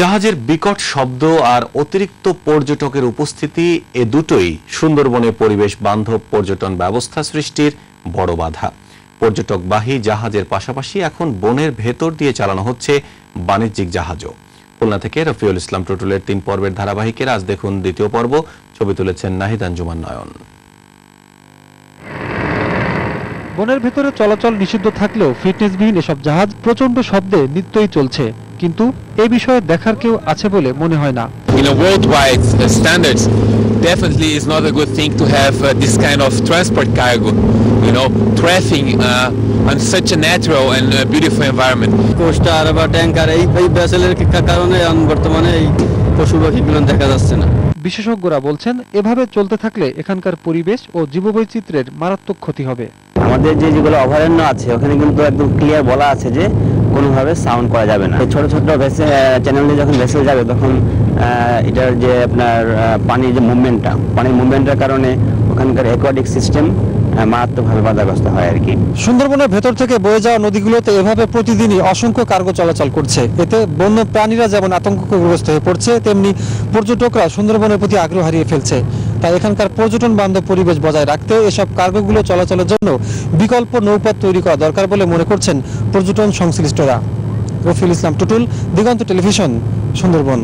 জাহাজের বিকট শব্দ আর অতিরিক্ত পর্যটকের উপস্থিতি এ দুটোই সুন্দরবনে পরিবেশ বান্ধব পর্যটন ব্যবস্থা সৃষ্টির বড় বাধা। পর্যটকবাহী জাহাজের পাশাপাশি এখন বনের ভেতর দিয়ে চালানো হচ্ছে বাণিজ্যিক জাহাজও। খুলনা থেকে রফিউল ইসলাম টুটুলের তিন পর্বের ধারাবাহিকের আজ দেখুন দ্বিতীয় পর্ব। ছবি তুলেছেন নাহিদ আঞ্জুমান নয়ন। বনের ভেতরে চলাচল নিষিদ্ধ থাকলেও ফিটনেসবিহীন এসব জাহাজ প্রচণ্ড শব্দে নিত্যই চলছে। কিন্তু এ বিষয়ে দেখার কেউ আছে বলে মনে হয় না। In a worldwide uh, standards, definitely is not a good thing to have uh, this kind of transport cargo, you know, traffic uh, on such a natural and uh, beautiful environment. Coaster বা tanker এই এই ভেসেলের কারণে এখন বর্তমানে এই পশু পাখিগুলো দেখা যাচ্ছে না। বিশেষজ্ঞরা বলছেন এভাবে চলতে থাকলে এখানকার পরিবেশ ও জীববৈচিত্র্যের মারাত্মক ক্ষতি হবে। আমাদের যে যেগুলো অভয়ারণ্য আছে ওখানে কিন্তু একদম ক্লিয়ার বলা আছে যে কোনোভাবে সাউন্ড করা যাবে না। এই ছোট ছোট ভেসে চ্যানেল দিয়ে যখন ভেসেল যাবে তখন এটার যে আপনার পানির যে মুভমেন্টটা পানির মুভমেন্টের কারণে ওখানকার অ্যাকোয়াটিক সিস্টেম মারাত্মকভাবে বাধাগ্রস্ত হয় আর কি। সুন্দরবনের ভেতর থেকে বয়ে যাওয়া নদীগুলোতে এভাবে প্রতিদিনই অসংখ্য কার্গো চলাচল করছে। এতে বন্য প্রাণীরা যেমন আতঙ্কগ্রস্ত হয়ে পড়ছে তেমনি পর্যটকরা সুন্দরবনের প্রতি আগ্রহ হারিয়ে ফেলছে। তাই এখানকার পর্যটন বান্ধব পরিবেশ বজায় রাখতে এসব কার্গোগুলো চলাচলের জন্য বিকল্প নৌপথ তৈরি করা দরকার বলে মনে করছেন পর্যটন সংশ্লিষ্টরা। রফিল ইসলাম টুটুল, দিগন্ত টেলিভিশন, সুন্দরবন।